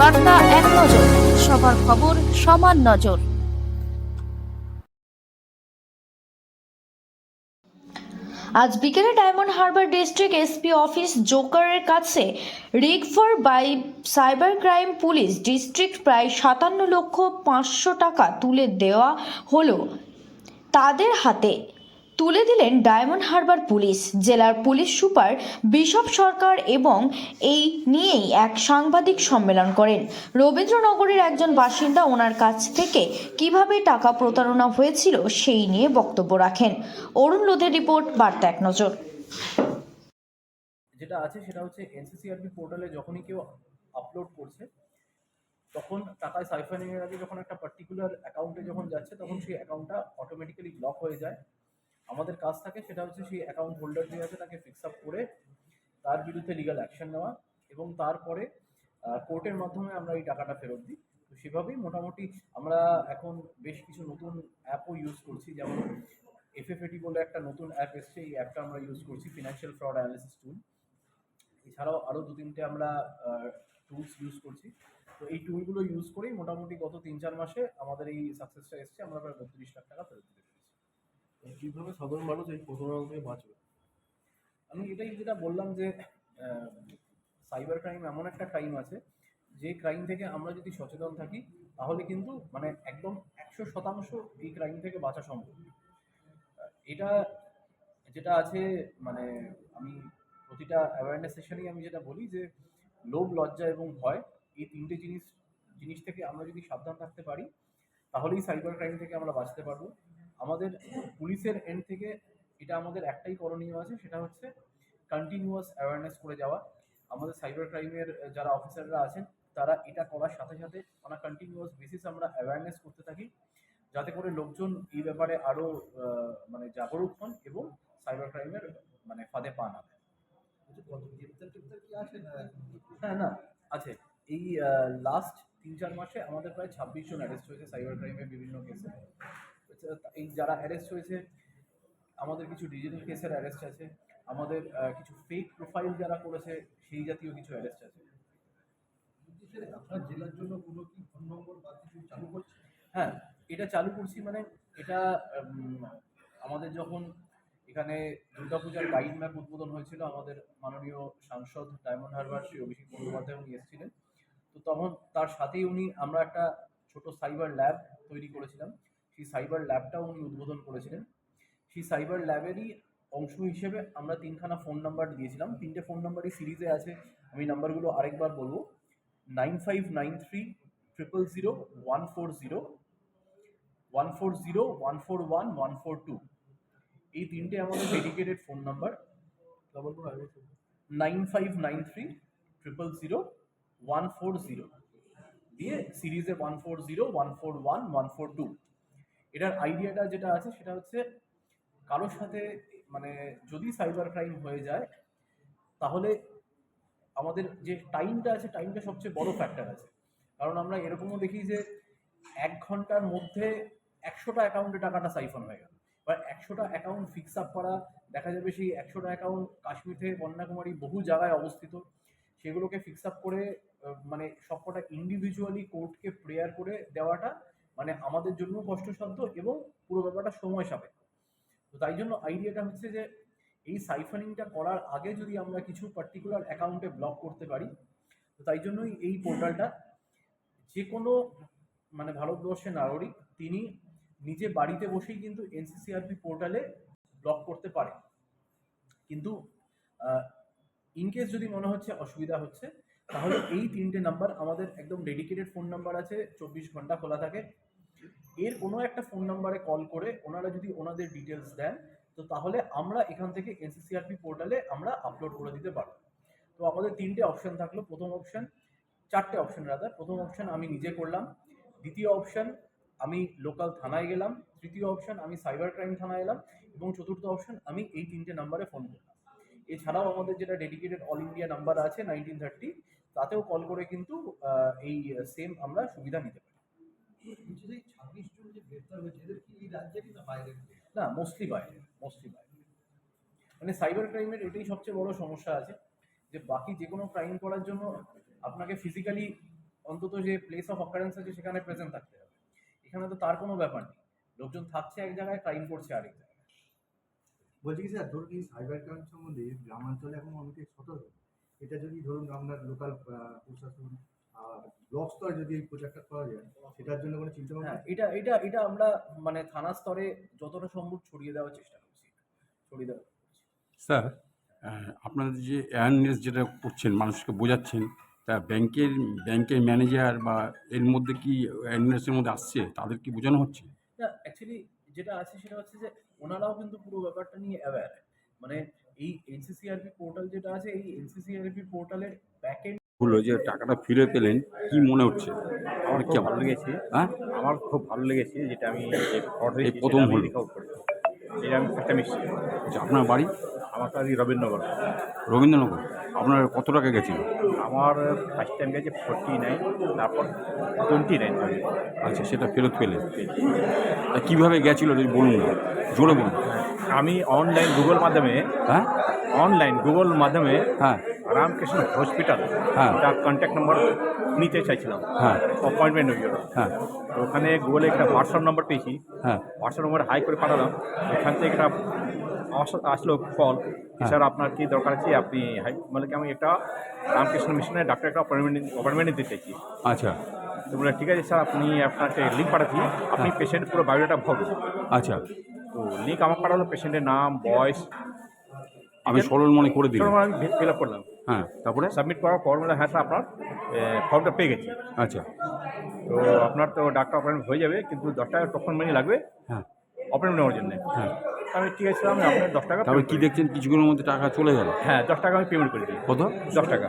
বার্তা এক নজর, সবার খবর সমান নজর। আজ বিকেলে Diamond Harbour district SP office জোকারের কাছে রিগ ফর বাই সাইবার ক্রাইম পুলিশ ডিস্ট্রিক্ট প্রায় সাতান্ন লক্ষ পাঁচশো টাকা তুলে দেওয়া হলো তাদের হাতে। তুলে দিলেন ডায়মন্ড হারবার পুলিশ, জেলার পুলিশ সুপার বিশপ সরকার এবং এই নিয়েই এক সাংবাদিক সম্মেলন করেন। রবীন্দ্রনগরের একজন বাসিন্দা ওনার কাছ থেকে কীভাবে টাকা প্রতারণা হয়েছিল সেই নিয়ে বক্তব্য রাখেন। অরুণ লোধের রিপোর্ট, বার্তা এক নজর। যেটা আছে সেটা হচ্ছে এনসিসিআরবি পোর্টালে যখনই কেউ আপলোড করছে, তখন টাকায় সাইফানিং এর আগে যখন একটা পার্টিকুলার অ্যাকাউন্টে যখন যাচ্ছে, তখন সেই অ্যাকাউন্টটা অটোমেটিক্যালি ব্লক হয়ে যায়। আমাদের কাজ থাকে সেটা হচ্ছে সেই অ্যাকাউন্ট হোল্ডার যে আছে তাকে ফিক্স আপ করে তার বিরুদ্ধে লিগাল অ্যাকশন নেওয়া এবং তারপরে কোর্টের মাধ্যমে আমরা এই টাকাটা ফেরত দিই। তো সেভাবেই মোটামুটি আমরা এখন বেশ কিছু নতুন অ্যাপও ইউজ করছি। যেমন এফএফএটি বলে একটা নতুন অ্যাপ এসছে, এই অ্যাপটা আমরা ইউজ করছি ফিনান্সিয়াল ফ্রড অ্যানালিসিস টুল এছাড়াও আরও দু তিনটে আমরা টুলস ইউজ করছি। তো এই টুলগুলো ইউজ করেই মোটামুটি গত তিন চার মাসে আমাদের এই সাকসেসটা এসছে। আমরা প্রায় বত্রিশ লাখ টাকা ফেরত দিতে কীভাবে সাধারণ মানুষ এই প্রতারণা থেকে বাঁচবে? আমি এটাই যেটা বললাম যে সাইবার ক্রাইম এমন একটা ক্রাইম আছে, যে ক্রাইম থেকে আমরা যদি সচেতন থাকি, তাহলে কিন্তু মানে একদম একশো শতাংশ এই ক্রাইম থেকে বাঁচা সম্ভব। এটা যেটা আছে মানে আমি প্রতিটা অ্যাওয়ারনেস সেশনেই আমি যেটা বলি যে, লোভ, লজ্জা এবং ভয় এই তিনটে জিনিস জিনিস থেকে আমরা যদি সাবধান থাকতে পারি, তাহলেই সাইবার ক্রাইম থেকে আমরা বাঁচতে পারব। আমাদের পুলিশের এন্ড থেকে এটা আমাদের একটাই করণীয় আছে সেটা হচ্ছে কন্টিনিউয়াস অ্যাওয়ারনেস করে যাওয়া। আমাদের সাইবার ক্রাইমের যারা অফিসাররা আছেন তারা এটা করার সাথে সাথে অনেক কন্টিনিউয়াস বেসিস আমরা অ্যাওয়ারনেস করতে থাকি যাতে করে লোকজন এই ব্যাপারে আরও মানে জাগরুক হন এবং সাইবার ক্রাইমের মানে ফাঁদে পা আছে না? হ্যাঁ না আছে। এই লাস্ট তিন চার মাসে আমাদের প্রায় ছাব্বিশ জন অ্যারেস্ট হয়েছে সাইবার ক্রাইমের বিভিন্ন কেসে এই যারা অ্যারেস্ট হয়েছে আমাদের কিছু ডিজিটাল কেসের অ্যারেস্ট আছে আমাদের কিছু ফেক প্রোফাইল যারা করেছে সেই জাতীয় কিছু অ্যারেস্ট আছে। জেলার জন্য কোনো কি ফোন নম্বর বা কিছু চালু করছে? হ্যাঁ এটা চালু করছি মানে এটা আমাদের যখন এখানে দুর্গাপূজার গাইড ম্যাপ উদ্বোধন হয়েছিল আমাদের মাননীয় সাংসদ ডায়মন্ড হারবার শ্রী অভিষেক বন্দ্যোপাধ্যায় উনি এসেছিলেন। তো তখন তার সাথেই উনি আমরা একটা ছোট সাইবার ল্যাব তৈরি করেছিলাম। সেই সাইবার ল্যাবটাও উনি উদ্বোধন করেছিলেন। সেই সাইবার ল্যাবেরই অংশ হিসেবে আমরা তিনখানা ফোন নাম্বার দিয়েছিলাম। তিনটে ফোন নাম্বারই সিরিজে আছে। আমি নাম্বারগুলো আরেকবার বলব। Nine five nine three triple zero one four zero, one four zero, one four one one four two. এই তিনটে আমাদের dedicated phone number nine five nine three triple zero, one four zero. দিয়ে সিরিজে one four zero, one four one one four two. এটার আইডিয়াটা যেটা আছে সেটা হচ্ছে কারোর সাথে মানে যদি সাইবার ক্রাইম হয়ে যায়, তাহলে আমাদের যে টাইমটা আছে টাইমটা সবচেয়ে বড় ফ্যাক্টর আছে। কারণ আমরা এরকমও দেখি যে এক ঘণ্টার মধ্যে একশোটা অ্যাকাউন্টে টাকাটা সাইফন হয়ে গেল। এবার একশোটা অ্যাকাউন্ট ফিক্স আপ করা, দেখা যাবে সেই একশোটা অ্যাকাউন্ট কাশ্মীর থেকে কন্যাকুমারী বহু জায়গায় অবস্থিত। সেগুলোকে ফিক্স আপ করে মানে সবকটা ইন্ডিভিজুয়ালি কোর্টকে প্রেয়ার করে দেওয়াটা মানে আমাদের জন্য কষ্টসাধ্য এবং পুরো ব্যাপারটা সময় সাপেক্ষ। তো তাই জন্য আইডিয়াটা হচ্ছে যে, এই সাইফানিংটা করার আগে যদি আমরা কিছু পার্টিকুলার অ্যাকাউন্টে ব্লক করতে পারি, তো তাই জন্যই এই পোর্টালটা যে কোনো মানে ভারতবর্ষের নাগরিক, তিনি নিজে বাড়িতে বসেই কিন্তু এনসিসিআরপি পোর্টালে ব্লক করতে পারে। কিন্তু ইনকেস যদি মনে হচ্ছে অসুবিধা হচ্ছে, তাহলে এই তিনটে নাম্বার আমাদের একদম ডেডিকেটেড ফোন নাম্বার আছে, চব্বিশ ঘণ্টা খোলা থাকে। এর কোনো একটা ফোন নাম্বারে কল করে ওনারা যদি ওনাদের ডিটেলস দেন, তো তাহলে আমরা এখান থেকে এনসিসিআরপি পোর্টালে আমরা আপলোড করে দিতে পারব। তো আমাদের তিনটে অপশন থাকল। প্রথম অপশন চারটে অপশন রাদার প্রথম অপশন আমি নিজে করলাম। দ্বিতীয় অপশন আমি লোকাল থানায় গেলাম। তৃতীয় অপশন আমি সাইবার ক্রাইম থানায় এলাম। এবং চতুর্থ অপশন আমি এই তিনটে নাম্বারে ফোন করলাম। এছাড়াও আমাদের যেটা ডেডিকেটেড অল ইন্ডিয়া নাম্বার আছে নাইনটিন থার্টি তাতেও কল করে কিন্তু এই সেম আমরা সুবিধা নিতে পারি না মোস্টলি বাইরে মোস্টলি বাইরে। মানে সাইবার ক্রাইমের এটাই সবচেয়ে বড় সমস্যা আছে যে বাকি যে কোনো ক্রাইম করার জন্য আপনাকে ফিজিক্যালি অন্তত যে প্লেস অফ অকারেন্স আছে সেখানে প্রেজেন্ট থাকতে হবে। এখানে তো তার কোনো ব্যাপার নেই। লোকজন থাকছে এক জায়গায় ক্রাইম করছে আরেক জায়গায়। বলছি কি স্যার ধরুন এই সাইবার ক্রাইম সম্বন্ধে গ্রামাঞ্চলে এখন অনেকে সতর্ক। এটা যদি ধরুন আপনার লোকাল প্রশাসন ব্লক স্তরে যদি এই প্রচারটা করা যায় সেটার জন্য কোনো চিন্তা ভাবনা? হ্যাঁ এটা এটা এটা আমরা মানে থানা স্তরে যতটা সম্ভব ছড়িয়ে দেওয়ার চেষ্টা করছি। ছড়িয়ে দেওয়ার স্যার আহ, আপনাদের যে অ্যাওয়ারনেস যেটা করছেন মানুষকে বোঝাচ্ছেন তা ব্যাংকের ব্যাংকের ম্যানেজার বা এর মধ্যে কি অ্যাওয়ারনেসের মধ্যে আসছে? তাদের কি বোঝানো হচ্ছে? না অ্যাকচুয়ালি যেটা আছে সেটা হচ্ছে যে ওনারাও কিন্তু পুরো ব্যাপারটা নিয়ে অ্যাওয়্যার মানে এই এনসিসিআরপি পোর্টাল যেটা আছে এই এনসিসিআরপি পোর্টালের ব্যাক হলো যে টাকাটা ফিরে পেলেন কি মনে হচ্ছে? আমার কি ভালো লেগেছে। হ্যাঁ? আমার খুব ভালো লেগেছে যেটা আমি এই প্রথম হলো। রিকভার আমি একটা মিষ্টি। আচ্ছা আপনার বাড়ি? আমার কাছে রবীন্দ্রনগর। রবীন্দ্রনগর। আপনার কত টাকা গেছিল? আমার ফার্স্ট টাইম গেছে ফোরটি নাইন তারপর টোয়েন্টি নাইন আচ্ছা সেটা ফেরত পেলেন। তা কীভাবে গেছিল যদি বলুন না? জোরে বলুন। আমি অনলাইন গুগল মাধ্যমে হ্যাঁ? অনলাইন গুগল মাধ্যমে হ্যাঁ। রামকৃষ্ণ হসপিটাল হ্যাঁ। তার কন্ট্যাক্ট নম্বর নিতে চাইছিলাম। হ্যাঁ। অ্যাপয়েন্টমেন্ট হয়ে গেল। হ্যাঁ। তো ওখানে গুগলে একটা হোয়াটসঅ্যাপ নম্বর পেয়েছি। হ্যাঁ। হোয়াটসঅ্যাপ নম্বর হাই করে পাঠালাম। ওখান থেকে একটা আসলো কল হ্যাঁ। স্যার আপনার কি দরকার আছে? আপনি হাই মানে কি আমি একটা রামকৃষ্ণ মিশনের ডাক্তার একটা অ্যাপয়েন্টমেন্ট অ্যাপয়েন্টমেন্ট নিতে চাইছি। আচ্ছা। তো বলে ঠিক আছে স্যার আপনি আপনাকে লিঙ্ক পাঠাচ্ছি। আপনি পেশেন্ট পুরো বায়োডাটা ভরুন আচ্ছা। তো লিঙ্ক আমার পাঠালো পেশেন্টের নাম বয়স আমি সরল মনে করে দিলাম। আমি ফিল আপ করলাম হ্যাঁ তারপরে? সাবমিট করার পর বলে হ্যাঁ স্যার আপনার ফর্মটা পেয়ে গেছি। আচ্ছা। তো আপনার তো ডাক্তার অ্যাপয়েন্টমেন্ট হয়ে যাবে কিন্তু দশ টাকা টোকন মানি লাগবে। হ্যাঁ। অ্যাপয়েন্টমেন্ট নেওয়ার জন্য। হ্যাঁ। আমি ঠিক আছে আমি আপনার দশ টাকা তারপরে কী দেখছেন? কিছুগুলোর মধ্যে টাকা চলে গেল। হ্যাঁ দশ টাকা আমি পেমেন্ট করে দিই কত? দশ টাকা।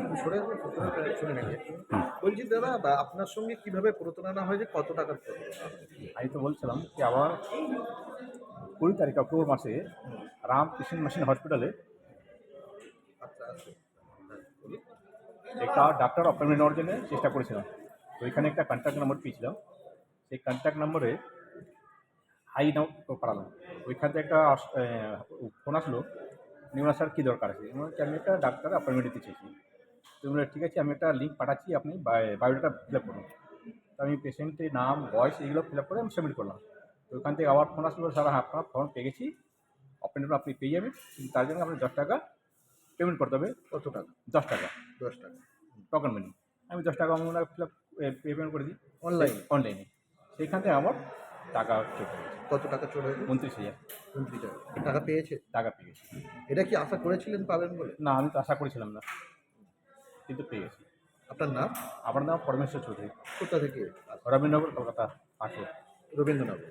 শুনে নাকি বলছি দাদা বা আপনার সঙ্গে কীভাবে প্রতারণা হয়েছে কত টাকার আমি তো বলছিলাম যে আবার কুড়ি তারিখ অক্টোবর মাসে রামকৃষ্ণ মিশন হসপিটালে আচ্ছা আচ্ছা হ্যাঁ, বলুন। একটা ডাক্তার অ্যাপয়েন্টমেন্ট নেওয়ার জন্য চেষ্টা করেছিলাম। তো এখানে একটা কন্ট্যাক্ট নাম্বার পেয়েছিলাম। সেই কন্ট্যাক্ট নম্বরে হাই নাও পাঠালাম। ওইখান থেকে একটা ফোন আসলো। নিউরা স্যার কী দরকার আছে? আমি একটা ডাক্তার অ্যাপয়েন্টমেন্ট দিতে চাইছি। তো ঠিক আছে আমি একটা লিঙ্ক পাঠাচ্ছি। আপনি বায়োডাটা ফিল আপ করুন। তো আমি পেশেন্টের নাম বয়স এগুলো ফিল আপ করে আমি সাবমিট করলাম। তো ওইখান থেকে আবার ফোন আসলো স্যার হ্যাঁ, আপনার ফর্ম পেয়ে গেছি। অ্যাপয়েন্টমেন্ট আপনি পেয়ে যাবেন। তার জন্য আপনার দশ টাকা পেমেন্ট করতে হবে কত টাকা? দশ টাকা। দশ টাকা। টোকন মানি আমি দশ টাকা আমার ফিল আপ পেমেন্ট করে দিই। অনলাইনে অনলাইনে সেইখান থেকে আমার টাকা কত টাকা চলে উনত্রিশ হাজার। উনত্রিশ টাকা টাকা পেয়েছে? টাকা পেয়েছে। এটা কি আশা করেছিলেন পাবেন বলে? না আমি তো আশা করেছিলাম না। কিন্তু পেয়ে গেছি আপনার নাম? আমার নাম পরমেশ্বর চৌধুরী। কোথা থেকে? রবীন্দ্রনগর কলকাতা আঠেরো রবীন্দ্রনগর।